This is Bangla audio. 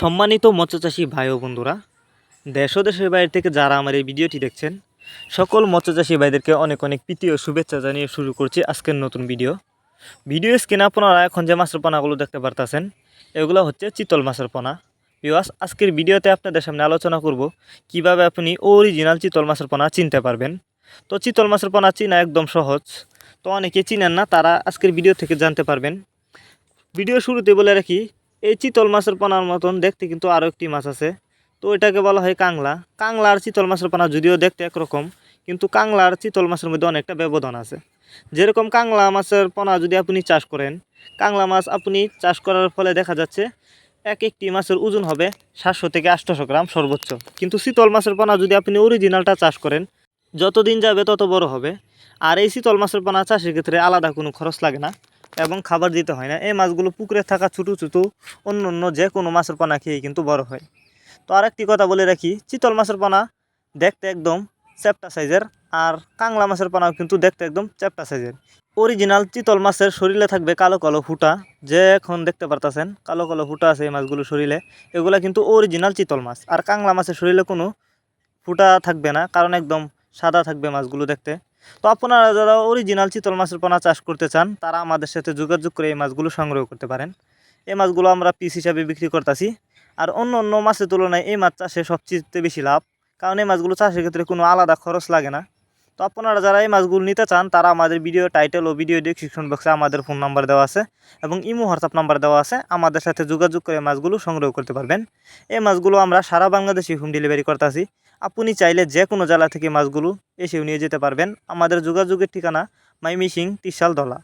সম্মানিত মৎস্যচাষী ভাই ও বন্ধুরা, দেশ ও দেশের বাইরে থেকে যারা আমার এই ভিডিওটি দেখছেন, সকল মৎস্যচাষী ভাইদেরকে অনেক অনেক প্রীতি ও শুভেচ্ছা জানিয়ে শুরু করছি আজকের নতুন ভিডিও। ভিডিও স্ক্রিনে আপনারা এখন যে মাছের পোনাগুলো দেখতে পারতেছেন, এগুলো হচ্ছে চিতল মাছের পোনা। বিওয়াস আজকের ভিডিওতে আপনাদের সামনে আলোচনা করব কীভাবে আপনি অরিজিনাল চিতল মাছের পোনা চিনতে পারবেন। তো চিতল মাছের পোনা চিনা একদম সহজ, তো অনেকে চিনেন না, তারা আজকের ভিডিও থেকে জানতে পারবেন। ভিডিও শুরুতে বলে রাখি এই চিতল মাছের পোনার মতন দেখতে কিন্তু আরও একটি মাছ আছে। তো এটাকে বলা হয় কাংলা। কাংলা আর চিতল মাছের পোনা যদিও দেখতে একরকম, কিন্তু কাংলা আর চিতল মাছের মধ্যে অনেকটা ব্যবধান আছে। যেরকম কাংলা মাছের পোনা যদি আপনি চাষ করেন, কাংলা মাছ আপনি চাষ করার ফলে দেখা যাচ্ছে এক একটি মাছের ওজন হবে সাতশো থেকে আটশোশো গ্রাম সর্বোচ্চ। কিন্তু শীতল মাছের পোনা যদি আপনি অরিজিনালটা চাষ করেন যত দিন যাবে তত বড় হবে। আর এই শীতল মাছের পোনা চাষের ক্ষেত্রে আলাদা কোনো খরচ লাগে না। এবং খাবার দিতে হয় না। এই মাছগুলো পুকুরে থাকা ছোটো ছোটো অন্য অন্য যে কোনো মাছের পানা খেয়ে কিন্তু বড় হয়। তো আরেকটি কথা বলে রাখি, চিতল মাছের পানা দেখতে একদম চ্যাপটা সাইজের আর কাংলা মাছের পানাও কিন্তু দেখতে একদম চ্যাপটা সাইজের। অরিজিনাল চিতল মাছের শরীরে থাকবে কালো কালো ফুটা, যে এখন দেখতে পারতাছেন, কালো কালো ফুটা আছে এই মাছগুলো শরীরে। এগুলো কিন্তু অরিজিনাল চিতল মাছ। আর কাংলা মাছের শরীরে কোনো ফুটা থাকবে না, কারণ একদম সাদা থাকবে মাছগুলো দেখতে। তো আপনারা যারা অরিজিনাল চিতল মাছের পোনা চাষ করতে চান, তারা আমাদের সাথে যোগাযোগ করে এই মাছগুলো সংগ্রহ করতে পারেন। এই মাছগুলো আমরা পিস হিসাবে বিক্রি করতেছি। আর অন্য অন্য মাছের তুলনায় এই মাছ চাষে সবচেয়ে বেশি লাভ, কারণ এই মাছগুলো চাষের ক্ষেত্রে কোনো আলাদা খরচ লাগে না। তো আপনারা যারা এই মাছগুলো নিতে চান, তারা আমাদের ভিডিও টাইটেল ও ভিডিও ডিসক্রিপশন বক্সে আমাদের ফোন নাম্বার দেওয়া আছে এবং ইমো হোয়াটসঅ্যাপ নাম্বার দেওয়া আছে। আমাদের সাথে যোগাযোগ করে মাছগুলো সংগ্রহ করতে পারবেন। এই মাছগুলো আমরা সারা বাংলাদেশে হোম ডেলিভারি করতেছি। আপনি চাইলে যে কোনো জেলা থেকে মাছগুলো এসেও নিয়ে যেতে পারবেন। আমাদের যোগাযোগের ঠিকানা মাইমিসিং তিসাল দলা।